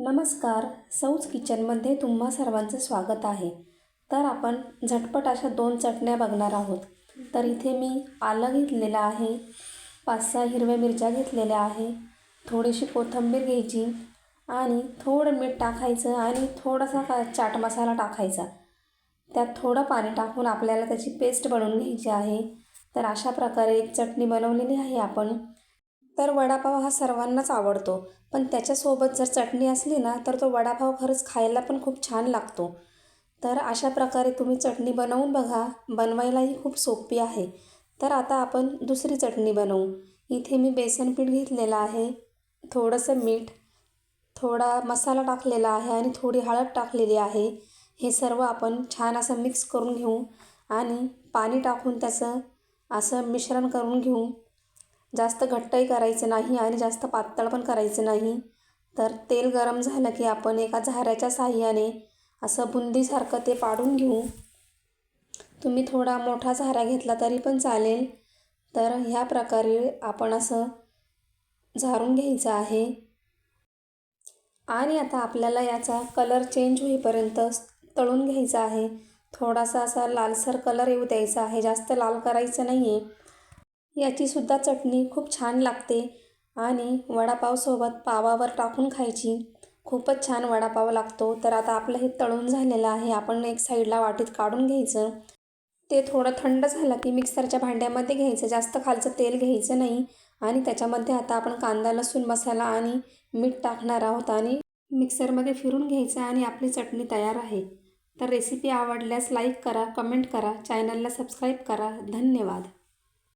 नमस्कार. सौज किचनमध्ये तुम्हा सर्वांचं स्वागत आहे. तर आपण झटपट अशा दोन चटण्या बघणार आहोत. तर इथे मी आलं घेतलेलं आहे पाच सहा हिरव्या मिरच्या घेतलेल्या आहे थोडीशी कोथिंबीर घ्यायची आणि थोडं मीठ टाकायचं आणि थोडासा का चाट मसाला टाकायचा. त्यात थोडं पाणी टाकून आपल्याला त्याची पेस्ट बनवून घ्यायची आहे. तर अशा प्रकारे एक चटणी बनवलेली आहे आपण. तर वडापाव हा सर्वांनाच आवडतो. पण त्याच्यासोबत जर चटणी असली ना तर तो वडापाव खरंच खायला पण खूप छान लागतो. तर अशा प्रकारे तुम्ही चटणी बनवून बघा. बनवायलाही खूप सोपी आहे. तर आता आपण दुसरी चटणी बनवू. इथे मी बेसन पीठ घेतलेलं आहे. थोडंसं मीठ थोडा मसाला टाकलेला आहे आणि थोडी हळद टाकलेली आहे. हे सर्व आपण छान असं मिक्स करून घेऊ आणि पाणी टाकून त्याचं असं मिश्रण करून घेऊ. जास्त घट्टही करायचं नाही आणि जास्त पातळ पण करायचं नाही. तर तेल गरम झालं की आपण एका झाऱ्याच्या साह्याने असं बुंदीसारखं ते पाडून घेऊ. तुम्ही थोडा मोठा झारा घेतला तरी पण चालेल. तर ह्या प्रकारे आपण असं झारून घ्यायचं आहे. आणि आता आपल्याला याचा कलर चेंज होईपर्यंत तळून घ्यायचा आहे. थोडासा असा लालसर कलर येऊ द्यायचा आहे. जास्त लाल करायचं नाही आहे याचीसुद्धा चटणी खूप छान लागते. आणि वडापावसोबत पावावर टाकून खायची. खूपच छान वडापाव लागतो. तर आता आपलं हे तळून झालेलं आहे. आपण एक साईडला वाटीत काढून घ्यायचं. ते थोडं थंड झालं की मिक्सरच्या भांड्यामध्ये घ्यायचं. जास्त खालचं तेल घ्यायचं नाही. आणि त्याच्यामध्ये आता आपण कांदा लसूण मसाला आणि मीठ टाकणार आहोत. आणि मिक्सरमध्ये फिरून घ्यायचं आणि आपली चटणी तयार आहे. तर रेसिपी आवडल्यास लाईक करा कमेंट करा चॅनलला सबस्क्राईब करा. धन्यवाद.